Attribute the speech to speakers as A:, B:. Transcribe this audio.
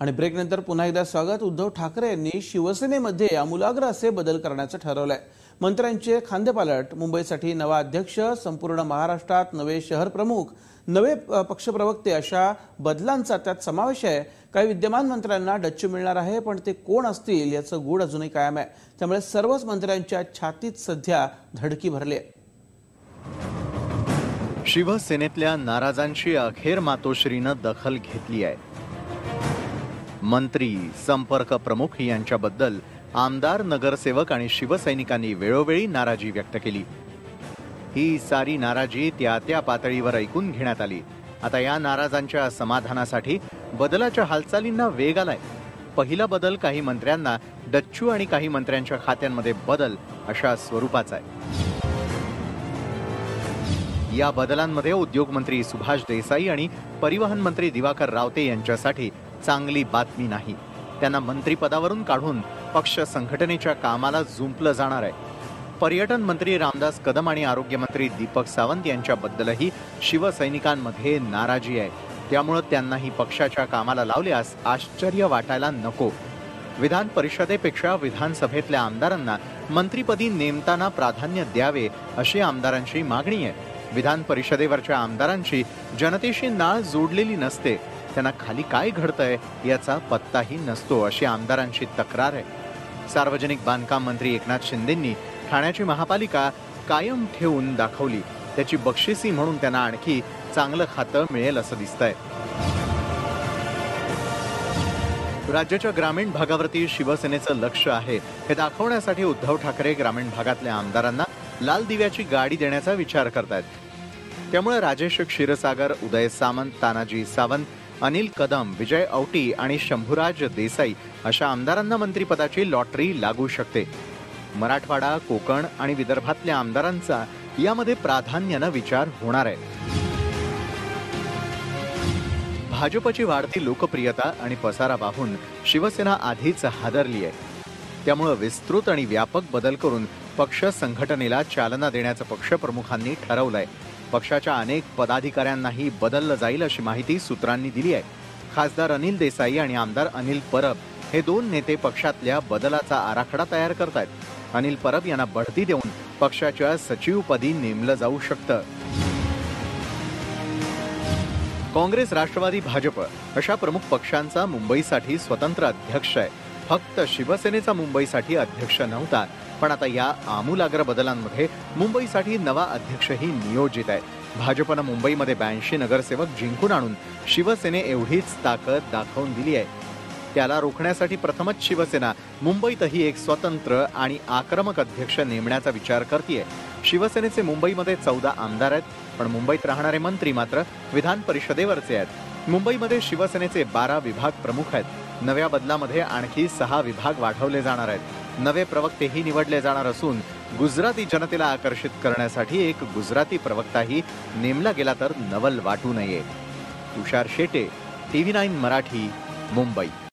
A: आणि ब्रेकनंतर पुन्हा एकदा स्वागत. उद्धव ठाकरे यांनी शिवसेनेमध्ये आमूलाग्र असे बदल करण्याचं ठरवलंय. मंत्र्यांचे खांदेपालट मुंबईसाठी नवा अध्यक्ष संपूर्ण महाराष्ट्रात नवे शहर प्रमुख नवे पक्षप्रवक्ते अशा बदलांचा त्यात समावेश आहे. काही विद्यमान मंत्र्यांना डच्चू मिळणार आहे पण ते कोण असतील याचं गूढ अजूनही कायम आहे. त्यामुळे सर्वच मंत्र्यांच्या छातीत सध्या धडकी भरली आहे.
B: शिवसेनेतल्या नाराजांची अखेर मातोश्रीनं दखल घेतली आहे. मंत्री संपर्क प्रमुख यांच्याबद्दल आमदार नगरसेवक आणि शिवसैनिकांनी वेळोवेळी नाराजी व्यक्त केली. ही सारी नाराजी त्या त्या पातळीवर ऐकून घेण्यात आली. आता या नाराजांच्या समाधानासाठी बदलाच्या हालचालींना वेग आलाय. पहिला बदल काही मंत्र्यांना डच्चू आणि काही मंत्र्यांच्या खात्यांमध्ये बदल अशा स्वरूपाचा आहे. या बदलांमध्ये उद्योगमंत्री सुभाष देसाई आणि परिवहन मंत्री दिवाकर रावते यांच्यासाठी चांगली बातमी नाही. त्यांना मंत्रिपदावरून काढून पक्ष संघटनेच्या कामाला जुंपलं जाणार आहे. पर्यटन मंत्री रामदास कदम आणि आरोग्यमंत्री दीपक सावंत यांच्याबद्दलही शिवसैनिकांमध्ये नाराजी आहे. त्यामुळं त्यांनाही पक्षाच्या कामाला लावल्यास आश्चर्य वाटायला नको. विधान परिषदेपेक्षा विधानसभेतल्या आमदारांना मंत्रीपदी नेमताना प्राधान्य द्यावे अशी आमदारांची मागणी आहे. विधान परिषदेवरच्या आमदारांची जनतेशी नाळ जोडलेली नसते. त्यांना खाली काय घडतंय याचा पत्ताही नसतो अशी आमदारांची तक्रार आहे. सार्वजनिक बांधकाम मंत्री एकनाथ शिंदेंनी ठाण्याची महापालिका कायम ठेवून दाखवली. त्याची बक्षिसी म्हणून त्यांना आणखी चांगलं खातं मिळेल असं दिसतंय. राज्याच्या ग्रामीण भागावरती शिवसेनेचं लक्ष आहे हे दाखवण्यासाठी उद्धव ठाकरे ग्रामीण भागातल्या आमदारांना लाल दिव्याची गाडी देण्याचा विचार करतायत. त्यामुळे राजेश क्षीरसागर उदय सामंत तानाजी सावंत अनिल कदम विजय औटी आणि शंभूराज देसाई अशा आमदारांना मंत्रिपदाची लॉटरी लागू शकते. मराठवाडा कोकण आणि विदर्भातल्या आमदारांचा यामध्ये प्राधान्यानं विचार होणार आहे. भाजपची वाढती लोकप्रियता आणि पसारा पाहून शिवसेना आधीच हादरली आहे. त्यामुळं विस्तृत आणि व्यापक बदल करून पक्ष संघटनेला चालना देण्याचं पक्षप्रमुखांनी ठरवलंय. पक्षाच्या अनेक पदाधिकाऱ्यांनाही बदललं जाईल अशी माहिती सूत्रांनी दिली आहे. खासदार अनिल देसाई आणि आमदार अनिल परब हे दोन नेते पक्षातल्या बदलाचा आराखडा तयार करत आहेत अनिल परब यांना बढती देऊन पक्षाच्या सचिवपदी नेमलं जाऊ शकतं. काँग्रेस राष्ट्रवादी भाजप अशा प्रमुख पक्षांचा मुंबईसाठी स्वतंत्र अध्यक्ष आहे. फक्त शिवसेनेचा मुंबईसाठी अध्यक्ष नव्हता. पण आता या आमूलाग्र बदलांमध्ये मुंबईसाठी नवा अध्यक्षही नियोजित आहे. भाजपनं मुंबईमध्ये ब्याऐंशी नगरसेवक जिंकून आणून शिवसेने एवढीच ताकद दाखवून दिली आहे. त्याला रोखण्यासाठी प्रथमच शिवसेना मुंबईतही एक स्वतंत्र आणि आक्रमक अध्यक्ष नेमण्याचा विचार करतीये. शिवसेनेचे मुंबईमध्ये चौदा आमदार आहेत पण मुंबईत राहणारे मंत्री मात्र विधान परिषदेवरचे आहेत. मुंबईमध्ये शिवसेनेचे बारा विभाग प्रमुख आहेत. नव्या बदलामध्ये आणखी सहा विभाग वाढवले जाणार आहेत. नवे प्रवक्तेही निवडले जाणार असून गुजराती जनतेला आकर्षित करण्यासाठी एक गुजराती प्रवक्ताही नेमला गेला तर नवल वाटू नये. Tushar Shete TV nine Marathi Mumbai.